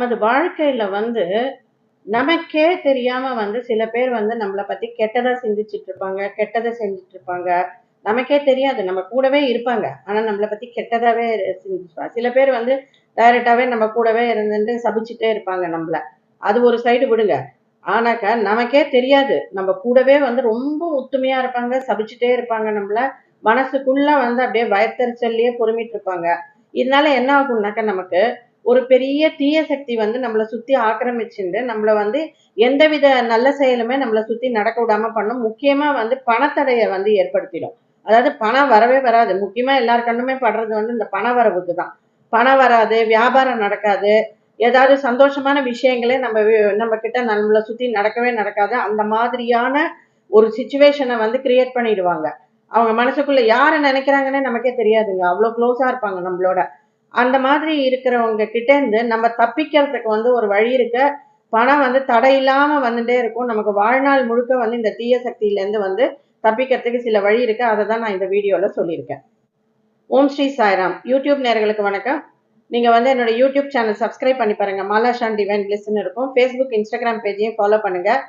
நமது வாழ்க்கையில வந்து நமக்கே தெரியாம வந்து சில பேர் வந்து நம்மளை பத்தி கெட்டதா சிந்திச்சுட்டு இருப்பாங்க கெட்டதை செஞ்சுட்டு இருப்பாங்க. நமக்கே தெரியாது. நம்ம கூடவே இருப்பாங்க. ஆனா நம்மளை பத்தி கெட்டதாவே சிந்திப்பாங்க சில பேர் வந்து டைரக்டாவே நம்ம கூடவே இருந்துட்டு சபிச்சுட்டே இருப்பாங்க நம்மள. அது ஒரு சைடு விடுங்க. ஆனாக்கா நமக்கே தெரியாது. நம்ம கூடவே வந்து ரொம்ப ஒத்துமையா இருப்பாங்க சபிச்சுட்டே இருப்பாங்க நம்மள. மனசுக்குள்ள வந்து அப்படியே பயத்தறிச்சல்லையே பொறுமிட்டு இருப்பாங்க. இதனால என்ன ஆகும்னாக்கா நமக்கு ஒரு பெரிய தீய சக்தி வந்து நம்மளை சுத்தி ஆக்கிரமிச்சுட்டு நம்மளை வந்து எந்தவித நல்ல செயலுமே நம்மளை சுத்தி நடக்க விடாம பண்ணும். முக்கியமா வந்து பணத்தடையை வந்து ஏற்படுத்திடும். அதாவது பணம் வரவே வராது. முக்கியமா எல்லார் கண்ணுமே படுறது வந்து இந்த பண வரவுக்கு தான். பணம் வராது வியாபாரம் நடக்காது. ஏதாவது சந்தோஷமான விஷயங்களே நம்ம நம்ம கிட்ட நம்மளை சுத்தி நடக்கவே நடக்காது. அந்த மாதிரியான ஒரு சுச்சுவேஷனை வந்து கிரியேட் பண்ணிடுவாங்க. அவங்க மனசுக்குள்ள யாரை நினைக்கிறாங்கன்னே நமக்கே தெரியாதுங்க. அவ்வளோ க்ளோஸா இருப்பாங்க நம்மளோட. அந்த மாதிரி இருக்கிறவங்க கிட்டேருந்து நம்ம தப்பிக்கிறதுக்கு வந்து ஒரு வழி இருக்க பணம் வந்து தடையில்லாமல் வந்துட்டே இருக்கும். நமக்கு வாழ்நாள் முழுக்க வந்து இந்த தீய சக்தியிலேருந்து வந்து தப்பிக்கிறதுக்கு சில வழி இருக்கு. அதை தான் நான் இந்த வீடியோவில் சொல்லியிருக்கேன். ஓம் ஸ்ரீ சாய்ராம். யூடியூப் நேர்களுக்கு வணக்கம். நீங்கள் வந்து என்னோட யூடியூப் சேனல் சப்ஸ்கிரைப் பண்ணி பாருங்க. மாலாஷான் டிவைன் பிளஸ்ன்னு இருக்கும். ஃபேஸ்புக் இன்ஸ்டாகிராம் பேஜையும் ஃபாலோ பண்ணுங்கள்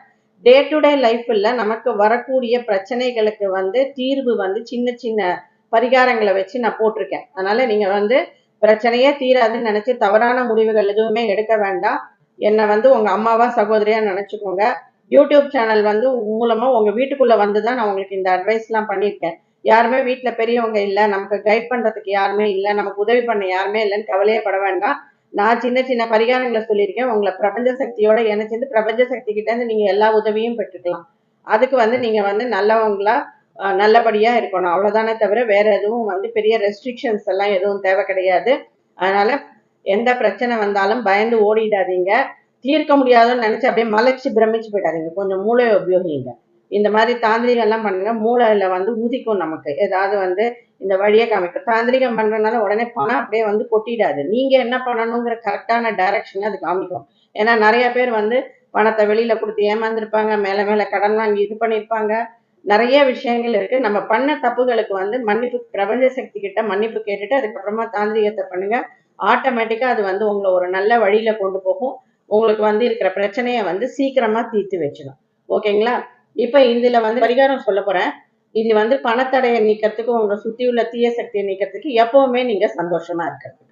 டே டு டே லைஃப்பில் நமக்கு வரக்கூடிய பிரச்சனைகளுக்கு வந்து தீர்வு வந்து சின்ன சின்ன பரிகாரங்களை வச்சு நான் போட்டிருக்கேன். அதனால் நீங்கள் வந்து பிரச்சனையே தீராதுன்னு நினைச்சு தவறான முடிவுகள் எதுவுமே எடுக்க வேண்டாம். என்னை வந்து உங்க அம்மாவா சகோதரியா நினைச்சுக்கோங்க. யூடியூப் சேனல் வந்து மூலமா உங்க வீட்டுக்குள்ள வந்து தான் நான் உங்களுக்கு இந்த அட்வைஸ்லாம் பண்ணியிருக்கேன். யாருமே வீட்டில் பெரியவங்க இல்ல நமக்கு கைட் பண்றதுக்கு யாருமே இல்ல நமக்கு உதவி பண்ண யாருமே இல்லைன்னு கவலையே பட வேண்டாம். நான் சின்ன சின்ன பரிகாரங்களை சொல்லியிருக்கேன். உங்களை பிரபஞ்ச சக்தியோட இணைச்சிருந்து பிரபஞ்ச சக்தி கிட்ட இருந்து நீங்க எல்லா உதவியும் பெற்றுக்கலாம். அதுக்கு வந்து நீங்க வந்து நல்லவங்களா நல்லபடியாக நல்லபடியா இருக்கணும். அவ்வளவுதானே தவிர வேற எதுவும் வந்து பெரிய ரெஸ்ட்ரிக்ஷன்ஸ் எல்லாம் எதுவும் தேவை கிடையாது. அதனால எந்த பிரச்சனை வந்தாலும் பயந்து ஓடிடாதீங்க. தீர்க்க முடியாதுன்னு நினைச்சு அப்படியே மலைச்சு பிரமிச்சு போயிடாதீங்க. கொஞ்சம் மூளையை உபயோகிங்க. இந்த மாதிரி தாந்திரிகம்லாம் பண்ணுங்க. மூளையில வந்து உதிக்கும் நமக்கு. ஏதாவது வந்து இந்த வழியை காமிக்கும் தாந்திரிகம் பண்றதுனால உடனே பணம் அப்படியே வந்து கொட்டிடாது. நீங்க என்ன பண்ணணுங்கிற கரெக்டான டைரக்ஷனை அது காமிக்கும். ஏன்னா நிறைய பேர் வந்து பணத்தை வெளியில கொடுத்து ஏமாந்துருப்பாங்க. மேலே மேலே கடன் வாங்கி இது பண்ணியிருப்பாங்க நிறைய விஷயங்கள் இருக்கு. நம்ம பண்ண தப்புகளுக்கு வந்து மன்னிப்பு பிரபஞ்ச சக்தி கிட்ட மன்னிப்பு கேட்டுட்டு அதுக்கப்புறமா தாந்திரிகத்தை பண்ணுங்க. ஆட்டோமேட்டிக்கா அது வந்து உங்களை ஒரு நல்ல வழியில கொண்டு போகும். உங்களுக்கு வந்து இருக்கிற பிரச்சனையை வந்து சீக்கிரமா தீர்த்து வச்சிடும். ஓகேங்களா? இப்ப இதுல வந்து பரிகாரம் சொல்ல போறேன். இது வந்து பணத்தடையை நீக்கிறதுக்கு உங்களை சுத்தி உள்ள தீய சக்தியை நீக்கிறதுக்கு எப்பவுமே நீங்க சந்தோஷமா இருக்கிறதுக்கு.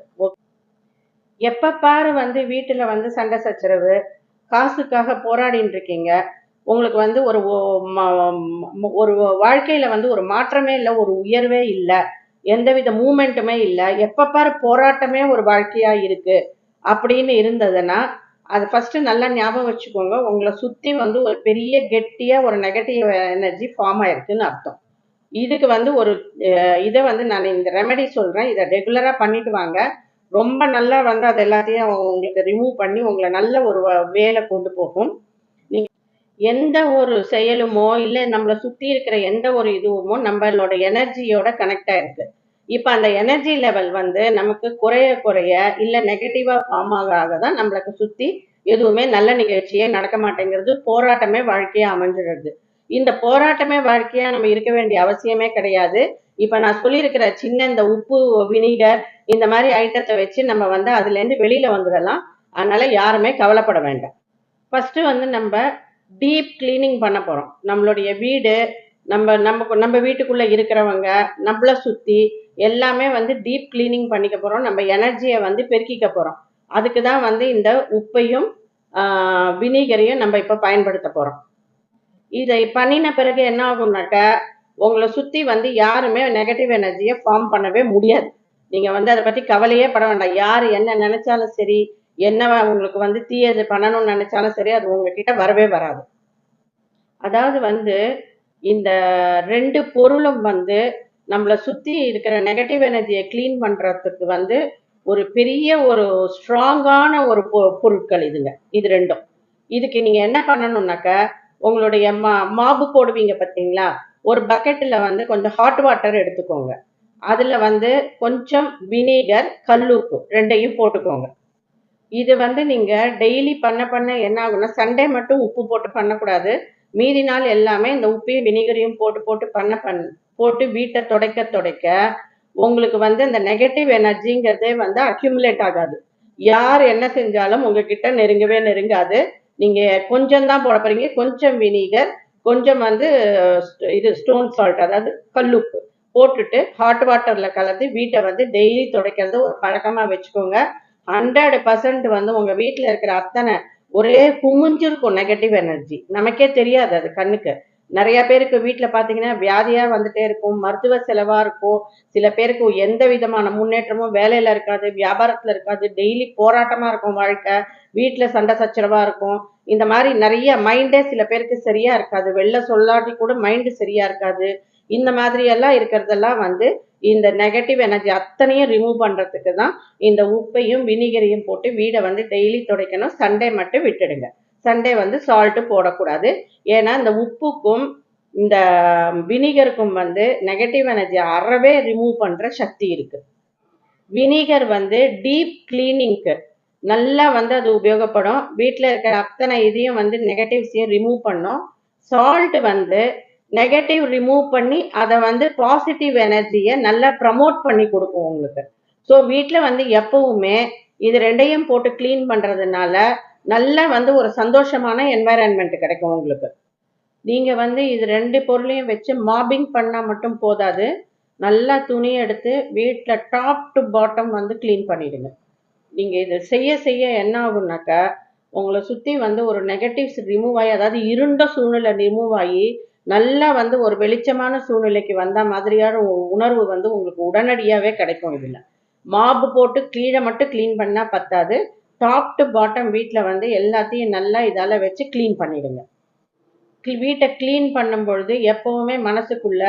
எப்ப பாரு வந்து வீட்டுல வந்து சண்டை சச்சரவு காசுக்காக போராடின்னு இருக்கீங்க. உங்களுக்கு வந்து ஒரு ஒரு வாழ்க்கையில வந்து ஒரு மாற்றமே இல்லை ஒரு உயர்வே இல்லை. எந்தவித மூமெண்ட்டுமே இல்லை. எப்ப பாரு போராட்டமே ஒரு வாழ்க்கையா இருக்கு அப்படின்னு இருந்ததுன்னா அது ஃபஸ்ட்டு நல்லா ஞாபகம் வச்சுக்கோங்க. உங்களை சுற்றி வந்து ஒரு பெரிய கெட்டியாக ஒரு நெகட்டிவ் எனர்ஜி ஃபார்ம் ஆயிருக்குன்னு அர்த்தம். இதுக்கு வந்து ஒரு இதை வந்து நான் இந்த ரெமெடி சொல்கிறேன் இதை ரெகுலராக பண்ணிட்டு வாங்க. ரொம்ப நல்லா வந்து அது எல்லாத்தையும் உங்களுக்கு ரிமூவ் பண்ணி உங்களை நல்ல ஒரு வேலை கொண்டு போகும். எந்த ஒரு செயலுமோ இல்லை நம்மளை சுத்தி இருக்கிற எந்த ஒரு இதுவுமோ நம்மளோட எனர்ஜியோட கனெக்ட் ஆயிருக்கு இப்போ அந்த எனர்ஜி லெவல் வந்து நமக்கு குறைய குறைய இல்லை நெகட்டிவா ஃபார்ம் ஆக ஆக தான் நம்மளுக்கு சுத்தி எதுவுமே நல்ல நிகழ்ச்சியே நடக்க மாட்டேங்கிறது போராட்டமே வாழ்க்கையா அமைஞ்சிடுறது இந்த போராட்டமே வாழ்க்கையா நம்ம இருக்க வேண்டிய அவசியமே கிடையாது. இப்ப நான் சொல்லியிருக்கிற சின்ன இந்த உப்பு வினிகர் இந்த மாதிரி ஐட்டத்தை வச்சு நம்ம வந்து அதுல இருந்து வெளியில வந்துடலாம். அதனால யாருமே கவலைப்பட வேண்டாம். ஃபர்ஸ்ட் வந்து நம்ம டீப் கிளீனிங் பண்ண போகிறோம் நம்மளுடைய வீடு நம்ம நம்ம நம்ம வீட்டுக்குள்ளே இருக்கிறவங்க நம்மள சுற்றி எல்லாமே வந்து டீப் கிளீனிங் பண்ணிக்க போகிறோம் நம்ம எனர்ஜியை வந்து பெருக்கிக்க போகிறோம் அதுக்கு தான் வந்து இந்த உப்பையும் வினிகரையும் நம்ம இப்போ பயன்படுத்த போகிறோம் இதை பண்ணின பிறகு என்ன ஆகும்னாக்க உங்களை சுற்றி வந்து யாருமே நெகட்டிவ் எனர்ஜியை ஃபார்ம் பண்ணவே முடியாது. நீங்கள் வந்து அதை பற்றி கவலையே பட வேண்டாம். யார் என்ன நினச்சாலும் சரி என்ன உங்களுக்கு வந்து தீயது பண்ணணும்னு நினைச்சாலும் சரி அது உங்ககிட்ட வரவே வராது. அதாவது வந்து இந்த ரெண்டு பொருளும் வந்து நம்மளை சுத்தி இருக்கிற நெகட்டிவ் எனர்ஜியை க்ளீன் பண்றதுக்கு வந்து ஒரு பெரிய ஒரு ஸ்ட்ராங்கான ஒரு பொ- பொருட்கள் இதுங்க. இது ரெண்டும். இதுக்கு நீங்க என்ன பண்ணணும்னாக்க உங்களுடைய மா மாவு போடுவீங்க பார்த்தீங்களா ஒரு பக்கெட்டில் வந்து கொஞ்சம் ஹாட் வாட்டர் எடுத்துக்கோங்க. அதில் வந்து கொஞ்சம் வினீகர் கல்லுப்பு ரெண்டையும் போட்டுக்கோங்க. இது வந்து நீங்கள் டெய்லி பண்ண பண்ண என்ன ஆகும்னா சண்டே மட்டும் உப்பு போட்டு பண்ணக்கூடாது. மீதி நாள் எல்லாமே இந்த உப்பையும் வினிகரையும் போட்டு போட்டு பண்ண பண்ண போட்டு வீட்டை துடைக்க துடைக்க உங்களுக்கு வந்து இந்த நெகட்டிவ் எனர்ஜிங்கிறதே வந்து அக்யூமுலேட் ஆகாது. யார் என்ன செஞ்சாலும் உங்ககிட்ட நெருங்கவே நெருங்காது. நீங்கள் கொஞ்சம் தான் போட போகிறீங்க கொஞ்சம் வினிகர் கொஞ்சம் வந்து இது ஸ்டோன் சால்ட் அதாவது கல்லுப்பு போட்டுட்டு ஹாட் வாட்டரில் கலந்து வீட்டை வந்து டெய்லி துடைக்கிறது ஒரு பழக்கமாக வச்சுக்கோங்க. ஹண்ட்ரட் பர்சன்ட் வந்து உங்க வீட்டில் இருக்கிற அத்தனை ஒரே குமிஞ்சிருக்கும் நெகட்டிவ் எனர்ஜி நமக்கே தெரியாது அது கண்ணுக்கு. நிறைய பேருக்கு வீட்டில் பார்த்தீங்கன்னா வியாதியா வந்துட்டே இருக்கும் மருத்துவ செலவா இருக்கும். சில பேருக்கு எந்த விதமான முன்னேற்றமும் வேலையில இருக்காது வியாபாரத்துல இருக்காது டெய்லி போராட்டமா இருக்கும் வாழ்க்கை வீட்டில் சண்டை சச்சரவா இருக்கும். இந்த மாதிரி நிறைய மைண்டே சில பேருக்கு சரியா இருக்காது. வெளில சொல்லாட்டி கூட மைண்டு சரியா இருக்காது. இந்த மாதிரி எல்லாம் இருக்கிறதெல்லாம் வந்து இந்த நெகட்டிவ் எனர்ஜி அத்தனையும் ரிமூவ் பண்ணுறதுக்கு தான் இந்த உப்பையும் வினிகரையும் போட்டு வீடை வந்து டெய்லி துடைக்கணும். சண்டே மட்டும் விட்டுடுங்க. சண்டே வந்து சால்ட்டு போடக்கூடாது. ஏன்னா இந்த உப்புக்கும் இந்த வினிகருக்கும் வந்து நெகட்டிவ் எனர்ஜி அறவே ரிமூவ் பண்ணுற சக்தி இருக்குது வினிகர் வந்து டீப் கிளீனிங்க்கு நல்லா வந்து அது உபயோகப்படும். வீட்டில் இருக்கிற அத்தனை இதையும் வந்து நெகட்டிவ்ஸையும் ரிமூவ் பண்ணும். சால்ட் வந்து நெகட்டிவ் ரிமூவ் பண்ணி அதை வந்து பாசிட்டிவ் எனர்ஜியை நல்லா ப்ரமோட் பண்ணி கொடுக்கும் உங்களுக்கு. ஸோ வீட்டில் வந்து எப்பவுமே இது ரெண்டையும் போட்டு க்ளீன் பண்ணுறதுனால நல்லா வந்து ஒரு சந்தோஷமான என்வாயரன்மெண்ட் கிடைக்கும் உங்களுக்கு. நீங்கள் வந்து இது ரெண்டு பொருளையும் வச்சு மாபிங் பண்ணால் மட்டும் போதாது. நல்லா துணி எடுத்து வீட்டில் டாப் டு பாட்டம் வந்து க்ளீன் பண்ணிடுங்க. நீங்கள் இதை செய்ய செய்ய என்ன ஆகுனாக்கா உங்களை சுற்றி வந்து ஒரு நெகட்டிவ்ஸ் ரிமூவ் ஆகி அதாவது இருண்ட சூழ்நிலை ரிமூவ் ஆகி நல்லா வந்து ஒரு வெளிச்சமான சூழ்நிலைக்கு வந்த மாதிரியான உணர்வு வந்து உங்களுக்கு உடனடியாகவே கிடைக்கும் இதில். மாப்பு போட்டு கீழே மட்டும் க்ளீன் பண்ணால் பத்தாது. டாப் டு பாட்டம் வீட்டில் வந்து எல்லாத்தையும் நல்லா இதால் வச்சு க்ளீன் பண்ணிடுங்க. வீட்டை க்ளீன் பண்ணும் பொழுது எப்பவுமே மனசுக்குள்ள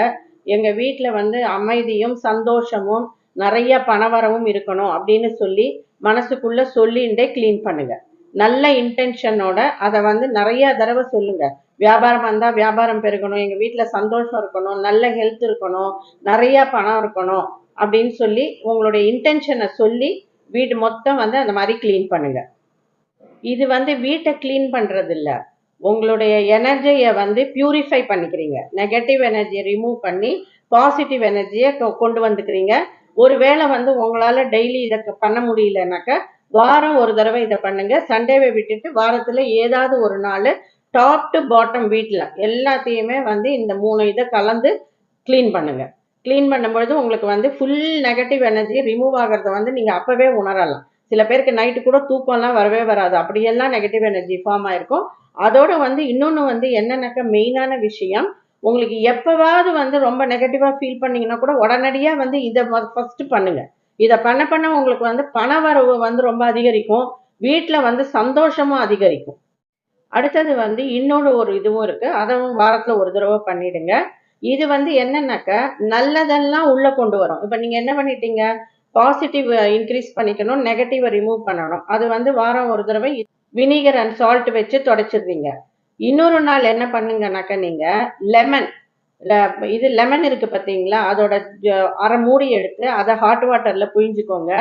எங்கள் வீட்டில் வந்து அமைதியும் சந்தோஷமும் நிறைய பணவரவும் இருக்கணும் அப்படின்னு சொல்லி மனசுக்குள்ள சொல்லிண்டே க்ளீன் பண்ணுங்க. நல்ல இன்டென்ஷனோட அதை வந்து நிறைய தடவை சொல்லுங்க. வியாபாரம் வந்தால் வியாபாரம் பெருகணும் எங்கள் வீட்டில் சந்தோஷம் இருக்கணும் நல்ல ஹெல்த் இருக்கணும் நிறையா பணம் இருக்கணும் அப்படின்னு சொல்லி உங்களுடைய இன்டென்ஷனை சொல்லி வீடு மொத்தம் வந்து அந்த மாதிரி க்ளீன் பண்ணுங்கள் இது வந்து வீட்டை க்ளீன் பண்ணுறது இல்லை உங்களுடைய எனர்ஜியை வந்து பியூரிஃபை பண்ணிக்கிறீங்க. நெகட்டிவ் எனர்ஜியை ரிமூவ் பண்ணி பாசிட்டிவ் எனர்ஜியை கொண்டு வந்துக்கிறீங்க. ஒருவேளை வந்து உங்களால் டெய்லி இதை க- பண்ண முடியலனாக்கா வாரம் ஒரு தடவை இதை பண்ணுங்க. சண்டேவை விட்டுட்டு வாரத்தில் ஏதாவது ஒரு நாள் டாப் டு பாட்டம் வீட்டில் எல்லாத்தையுமே வந்து இந்த மூணு இதை கலந்து க்ளீன் பண்ணுங்க. க்ளீன் பண்ணும்பொழுது உங்களுக்கு வந்து ஃபுல் நெகட்டிவ் எனர்ஜி ரிமூவ் ஆகிறத வந்து நீங்கள் அப்போவே உணரலாம். சில பேருக்கு நைட்டு கூட தூக்கம்லாம் வரவே வராது. அப்படியெல்லாம் நெகட்டிவ் எனர்ஜி ஃபார்ம் ஆயிருக்கும். அதோட வந்து இன்னொன்று வந்து என்னன்னாக்கா மெயினான விஷயம் உங்களுக்கு எப்போவாவது வந்து ரொம்ப நெகட்டிவாக ஃபீல் பண்ணீங்கன்னா கூட உடனடியாக வந்து இதை ஃபஸ்ட்டு பண்ணுங்கள் இதை பண்ண பண்ண உங்களுக்கு வந்து பண வரவு வந்து ரொம்ப அதிகரிக்கும். வீட்டில் வந்து சந்தோஷமும் அதிகரிக்கும். அடுத்தது வந்து இன்னொரு ஒரு இதுவும் இருக்கு. அதுவும் வாரத்துல ஒரு தடவை பண்ணிடுங்க. இது வந்து என்னன்னாக்க நல்லதெல்லாம் உள்ள கொண்டு வரும். இப்போ நீங்க என்ன பண்ணிட்டீங்க? பாசிட்டிவ் இன்க்ரீஸ் பண்ணிக்கணும் நெகட்டிவை ரிமூவ் பண்ணணும். அது வந்து வாரம் ஒரு தடவை வினிகர் அண்ட் சால்ட் வச்சு தொடச்சிடுறீங்க. இன்னொரு நாள் என்ன பண்ணுங்கனாக்கா நீங்க லெமன் இது லெமன் இருக்கு பார்த்தீங்களா அதோட அரை மூடி எடுத்து அதை ஹாட் வாட்டர்ல புழிஞ்சுக்கோங்க.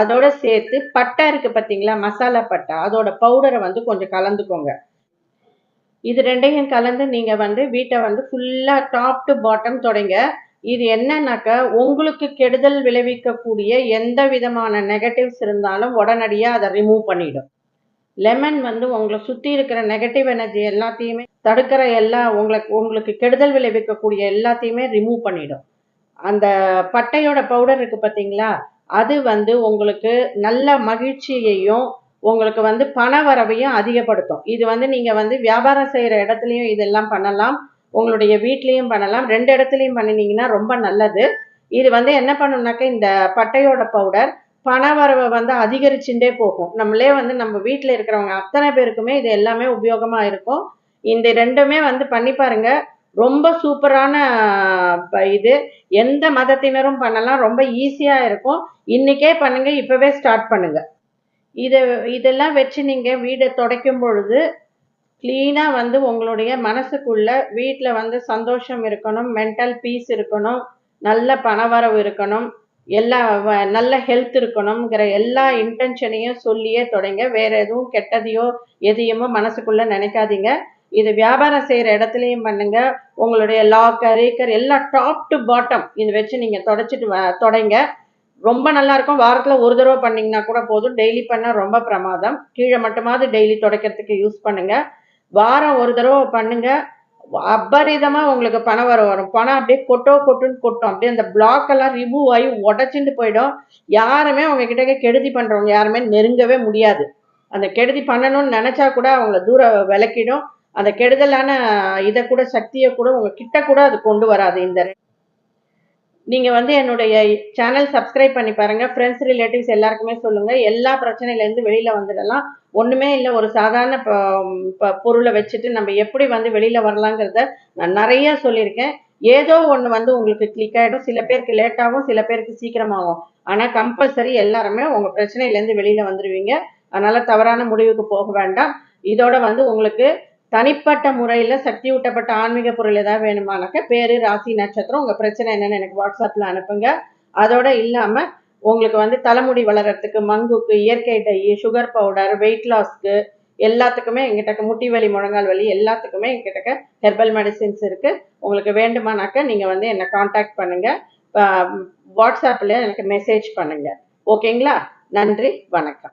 அதோட சேர்த்து பட்டை இருக்கு பார்த்தீங்களா மசாலா பட்டை. அதோட பவுடரை வந்து கொஞ்சம் கலந்துக்கோங்க. இது ரெண்டையும் கலந்து நீங்கள் வந்து வீட்டை வந்து ஃபுல்லாக டாப் டு பாட்டம் தொடங்க. இது என்னன்னாக்கா உங்களுக்கு கெடுதல் விளைவிக்கக்கூடிய எந்த விதமான நெகட்டிவ்ஸ் இருந்தாலும் உடனடியாக அதை ரிமூவ் பண்ணிடும். லெமன் வந்து உங்களை சுற்றி இருக்கிற நெகட்டிவ் எனர்ஜி எல்லாத்தையுமே தடுக்கிற எல்லா உங்களுக்கு உங்களுக்கு கெடுதல் விளைவிக்கக்கூடிய எல்லாத்தையுமே ரிமூவ் பண்ணிடும். அந்த பட்டையோட பவுடர் இருக்குது பார்த்தீங்களா அது வந்து உங்களுக்கு நல்ல மகிழ்ச்சியையும் உங்களுக்கு வந்து பண வரவையும் அதிகப்படுத்தும். இது வந்து நீங்கள் வந்து வியாபாரம் செய்கிற இடத்துலையும் இதெல்லாம் பண்ணலாம். உங்களுடைய வீட்லேயும் பண்ணலாம். ரெண்டு இடத்துலையும் பண்ணினீங்கன்னா ரொம்ப நல்லது. இது வந்து என்ன பண்ணும்னாக்கா இந்த பட்டையோட பவுடர் பண வரவை வந்து அதிகரிச்சுட்டே போகும். நம்மளே வந்து நம்ம வீட்டில் இருக்கிறவங்க அத்தனை பேருக்குமே இது எல்லாமே உபயோகமாக இருக்கும். இந்த ரெண்டுமே வந்து பண்ணி பாருங்கள் ரொம்ப சூப்பரான இது. எந்த மதத்தினரும் பண்ணலாம். ரொம்ப ஈஸியாக இருக்கும். இன்றைக்கே பண்ணுங்கள் இப்போவே ஸ்டார்ட் பண்ணுங்கள் இதை இதெல்லாம் வச்சு நீங்கள் வீடை துடைக்கும் பொழுது க்ளீனாக வந்து உங்களுடைய மனசுக்குள்ள வீட்டில் வந்து சந்தோஷம் இருக்கணும் மென்டல் பீஸ் இருக்கணும் நல்ல பணவரவு இருக்கணும் எல்லா நல்ல ஹெல்த் இருக்கணுங்கிற எல்லா இன்டென்ஷனையும் சொல்லியே தொடங்க. வேற எதுவும் கெட்டதையோ எதையுமோ மனசுக்குள்ளே நினைக்காதீங்க. இது வியாபாரம் செய்கிற இடத்துலையும் பண்ணுங்க. உங்களுடைய லாக்கர் ரீக்கர் எல்லாம் டாப் டு பாட்டம் இது வச்சு நீங்கள் தொடச்சிட்டு வ- தொடங்க. ரொம்ப நல்லா இருக்கும். வாரத்தில் ஒரு தடவை பண்ணிங்கன்னா கூட போதும். டெய்லி பண்ணால் ரொம்ப பிரமாதம். கீழே மட்டுமாவது டெய்லி துடைக்கிறதுக்கு யூஸ் பண்ணுங்க. வாரம் ஒரு தடவை பண்ணுங்க. அபரிதமாக உங்களுக்கு பணம் வர வரும். பணம் அப்படியே கொட்டோ கொட்டுன்னு கொட்டும். அப்படியே அந்த பிளாக் எல்லாம் ரிமூவ் ஆகி உடச்சிட்டு போயிடும். யாருமே உங்ககிட்ட கெடுதி பண்ணுறவங்க யாருமே நெருங்கவே முடியாது. அந்த கெடுதி பண்ணணும்னு நினச்சா கூட அவங்கள தூரம் விளக்கிடும். அந்த கெடுதலான இதை கூட சக்தியை கூட உங்கள் கிட்ட கூட அது கொண்டு வராது இந்த நீங்கள் வந்து என்னுடைய சேனல் சப்ஸ்கிரைப் பண்ணி பாருங்கள் ஃப்ரெண்ட்ஸ் ரிலேட்டிவ்ஸ் எல்லாருக்குமே சொல்லுங்கள் எல்லா பிரச்சனையிலேருந்து வெளியில் வந்துடலாம். ஒன்றுமே இல்லை ஒரு சாதாரண ப- ப- பொருளை வச்சுட்டு நம்ம எப்படி வந்து வெளியில் வரலாங்கிறத நான் நிறைய சொல்லியிருக்கேன். ஏதோ ஒன்று வந்து உங்களுக்கு கிளிக் ஆகிடும் சில பேருக்கு லேட்டாகும் சில பேருக்கு சீக்கிரமாகும். ஆனால் கம்பல்சரி எல்லாருமே உங்கள் பிரச்சனையிலேருந்து வெளியில் வந்துடுவீங்க அதனால் தவறான முடிவுக்கு போக வேண்டாம். இதோட வந்து உங்களுக்கு தனிப்பட்ட முறையில் சக்தி ஊட்டப்பட்ட ஆன்மீக பொருள் ஏதாவது வேணுமானாக்க பேர் ராசி நட்சத்திரம் உங்கள் பிரச்சனை என்னென்னு எனக்கு வாட்ஸ்அப்பில் அனுப்புங்க. அதோடு இல்லாமல் உங்களுக்கு வந்து தலைமுடி வளர்கிறதுக்கு மங்குக்கு இயற்கை டை சுகர் பவுடர் வெயிட் லாஸ்க்கு எல்லாத்துக்குமே எங்கிட்ட முட்டி வலி முழங்கால் வலி எல்லாத்துக்குமே எங்கிட்ட ஹெர்பல் மெடிசின்ஸ் இருக்குது உங்களுக்கு வேண்டுமானாக்க நீங்கள் வந்து என்னை காண்டாக்ட் பண்ணுங்கள் வாட்ஸ்அப்பில் எனக்கு மெசேஜ் பண்ணுங்கள் ஓகேங்களா நன்றி வணக்கம்.